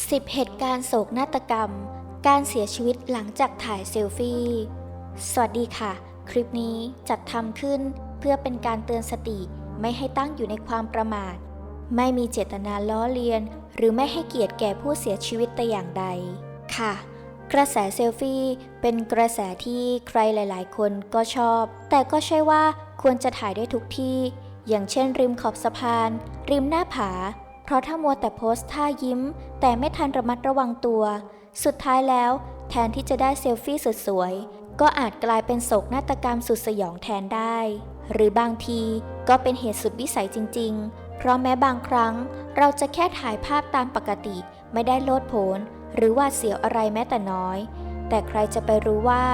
10 เหตุการณ์โศกนาฏกรรม การเสียชีวิตหลังจากถ่ายเซลฟี่ สวัสดีค่ะ คลิปนี้จัดทำขึ้นเพื่อเป็นการเตือนสติไม่ให้ตั้งอยู่ในความประมาท ไม่มีเจตนาล้อเลียน หรือไม่ให้เกียรติแก่ผู้เสียชีวิตแต่อย่างใด ค่ะ กระแสเซลฟี่เป็นกระแสที่ใครหลาย ๆ คนก็ชอบ แต่ก็ใช่ว่าควรจะถ่ายได้ทุกที่ อย่างเช่น ริมขอบสะพาน ริมหน้าผา เพราะถ้ามัวแต่โพสท่ายิ้ม แต่ไม่ทันระมัดระวังตัว สุดท้ายแล้ว แทนที่จะได้เซลฟี่สุดสวย ก็อาจกลายเป็นโศกนาฏกรรมสุดสยองแทนได้ หรือบางทีก็เป็นเหตุสุดวิสัยจริง ๆ เพราะแม้บางครั้ง เราจะแค่ถ่ายภาพตามปกติ ไม่ได้โลดโผนหรือว่าเสียวอะไรแม้แต่น้อย แต่ใครจะไปรู้ว่า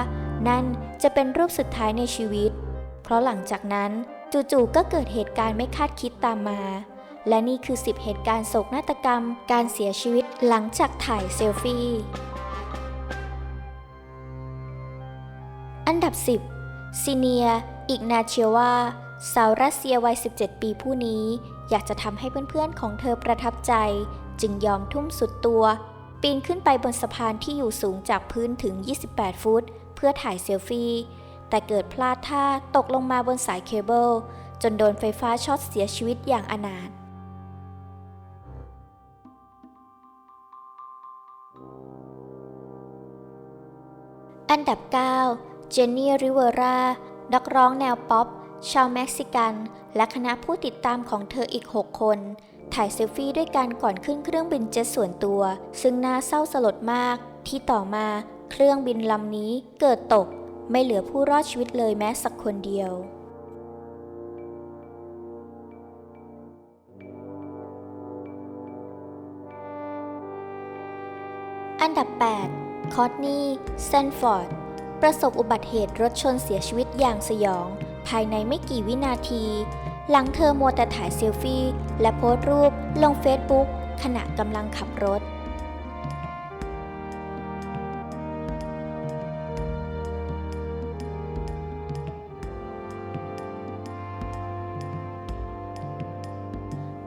นั่นจะเป็นรูปสุดท้ายในชีวิต เพราะหลังจากนั้นจู่ๆก็เกิดเหตุการณ์ไม่คาดคิดตามมา และนี่คือ 10 เหตุการณ์โศกนาฏกรรม การเสียชีวิตหลังจากถ่ายเซลฟี่ อันดับ 10ซีเนียอิกนาเชียวาสาวรัสเซียวัย 17 ปีผู้นี้ อยากจะทำให้เพื่อนๆของเธอประทับใจ จึงยอมทุ่มสุดตัว ปีนขึ้นไปบนสะพานที่อยู่สูงจากพื้นถึง 28 ฟุต เพื่อถ่ายเซลฟี่ แต่เกิดพลาดท่าตกลงมาบนสายเคเบิล จนโดนไฟฟ้าช็อตเสียชีวิตอย่างอนาถ อันดับ 9 เจนนี่ ริเวรา นักร้องแนวป๊อป ชาวเม็กซิกัน และคณะผู้ติดตามของเธออีก 6 คน ถ่ายเซลฟี่ด้วยกันก่อนขึ้นเครื่องบินเจ็ตส่วนตัว ซึ่งน่าเศร้าสลดมาก ที่ต่อมาเครื่องบินลำนี้เกิดตก ไม่เหลือผู้รอดชีวิตเลยแม้สักคนเดียวอันดับ 8 คอตนีเซนฟอร์ด ประสบอุบัติเหตุรถชนเสียชีวิตอย่างสยอง ภายในไม่กี่วินาที หลังเธอมัวแต่ถ่ายเซลฟี่ และโพสต์รูปลงเฟซบุ๊กขณะกำลังขับรถ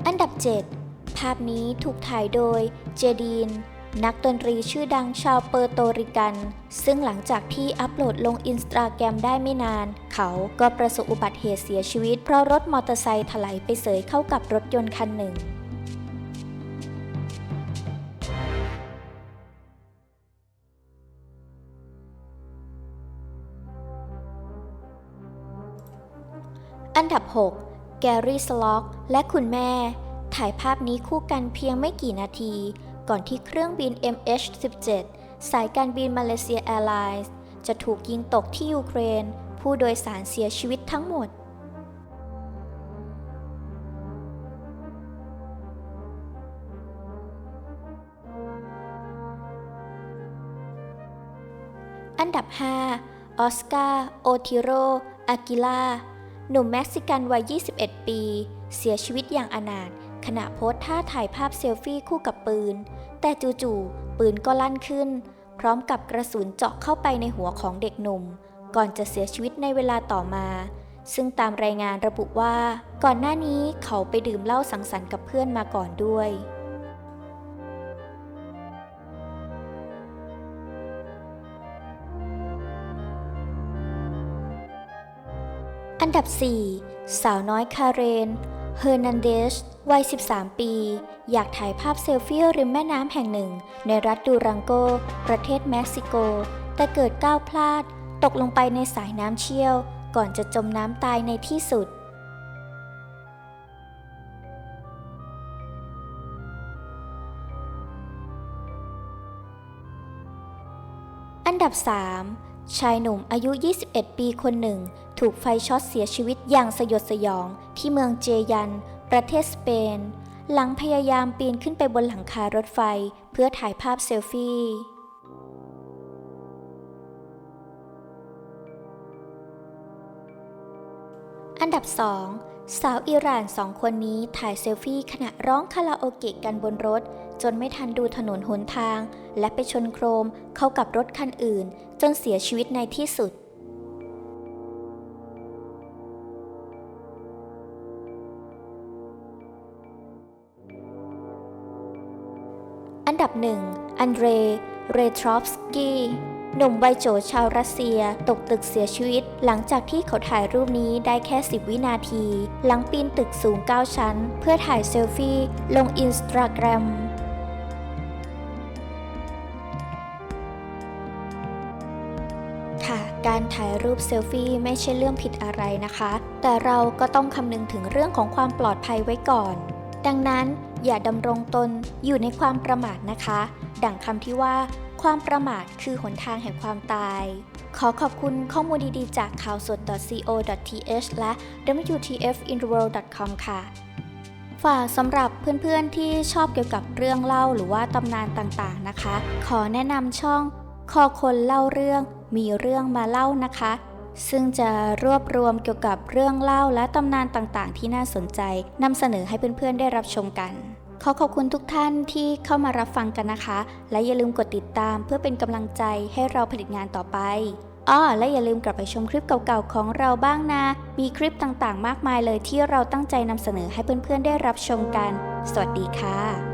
อันดับ 7 ภาพนี้ถูกถ่ายโดยเจดีน นักดนตรีชื่อดังชาวเปอร์โตริกัน ซึ่งหลังจากที่อัปโหลดลงอินสตาแกรมได้ไม่นาน เขาก็ประสบอุบัติเหตุเสียชีวิต เพราะรถมอเตอร์ไซค์ถลายไปเสยเข้ากับรถยนต์คันหนึ่ง อันดับ 6 แกรี่สล็อก และคุณแม่ ถ่ายภาพนี้คู่กันเพียงไม่กี่นาที ก่อนที่เครื่องบิน MH17 สายการบินมาเลเซียแอร์ไลน์จะถูกยิงตกที่ยูเครน ผู้โดยสารเสียชีวิตทั้งหมดอันดับ 5 ออสการ์ โอทิโร อากิล่า หนุ่มเม็กซิกันวัย 21 ปี เสียชีวิตอย่างอนาถ ขณะโพสท่าถ่ายภาพเซลฟี่คู่กับปืน แต่จู่ๆปืนก็ลั่นขึ้น พร้อมกับกระสุนเจาะเข้าไปในหัวของเด็กหนุ่ม ก่อนจะเสียชีวิตในเวลาต่อมา ซึ่งตามรายงานระบุว่า ก่อนหน้านี้เขาไปดื่มเหล้าสังสรรค์กับเพื่อนมาก่อนด้วยอันดับ 4 สาวน้อยคาเรน เฮอร์นันเดส วัย 13 ปี อยากถ่ายภาพเซลฟี่ริมแม่น้ำแห่งหนึ่ง ในรัฐดูรังโก ประเทศเม็กซิโก แต่เกิดก้าวพลาด ตกลงไปในสายน้ำเชี่ยว ก่อนจะจมน้ำตายในที่สุดอันดับ 3 ชายหนุ่มอายุ 21 ปีคนหนึ่ง ถูกไฟช็อตเสียชีวิตอย่างสยดสยองที่เมืองเจยัน ประเทศสเปน หลังพยายามปีนขึ้นไปบนหลังคารถไฟเพื่อถ่ายภาพเซลฟี่อันดับ 2 สาวอิหร่านสองคนนี้ถ่ายเซลฟี่ขณะร้องคาราโอเกะกันบนรถ จนไม่ทันดูถนนหนทาง และไปชนโครมเข้ากับรถคันอื่น จนเสียชีวิตในที่สุด อันดับหนึ่งอันเดร เรทรอฟสกี้ หนุ่มวัยโจชาวรัสเซียตกตึกเสียชีวิต หลังจากที่เขาถ่ายรูปนี้ได้แค่ 10 วินาที หลังปีนตึกสูง 9 ชั้น เพื่อถ่ายเซลฟี่ ลงอินสตาแกรมค่ะ การถ่ายรูปเซลฟี่ไม่ใช่เรื่องผิดอะไรนะคะ แต่เราก็ต้องคำนึงถึงเรื่องของความปลอดภัยไว้ก่อน ดังนั้น อย่าดำรงตนอยู่ในความประมาทนะคะ ดังคำที่ว่า ความประมาทคือหนทางแห่งความตาย ขอขอบคุณข้อมูลดีๆ จากข่าวสด .co.th และ wtfintheworld.com ค่ะ ฝากสำหรับเพื่อนๆที่ชอบเกี่ยวกับเรื่องเล่าหรือว่าตำนานต่างๆนะคะ ขอแนะนำช่อง คอคนเล่าเรื่องมีเรื่องมาเล่านะคะ ซึ่งจะรวบรวมเกี่ยวกับเรื่องเล่าและตำนานต่างๆ ที่น่าสนใจนำเสนอให้เพื่อนๆได้รับชมกัน ขอขอบคุณทุกท่านที่เข้ามารับฟังกันนะคะ และอย่าลืมกดติดตามเพื่อเป็นกำลังใจให้เราผลิตงานต่อไปอ้อและอย่าลืมกลับไปชมคลิปเก่าๆของเราบ้างนะ มีคลิปต่างๆ มากมายเลยที่เราตั้งใจนำเสนอให้เพื่อนๆได้รับชมกัน สวัสดีค่ะ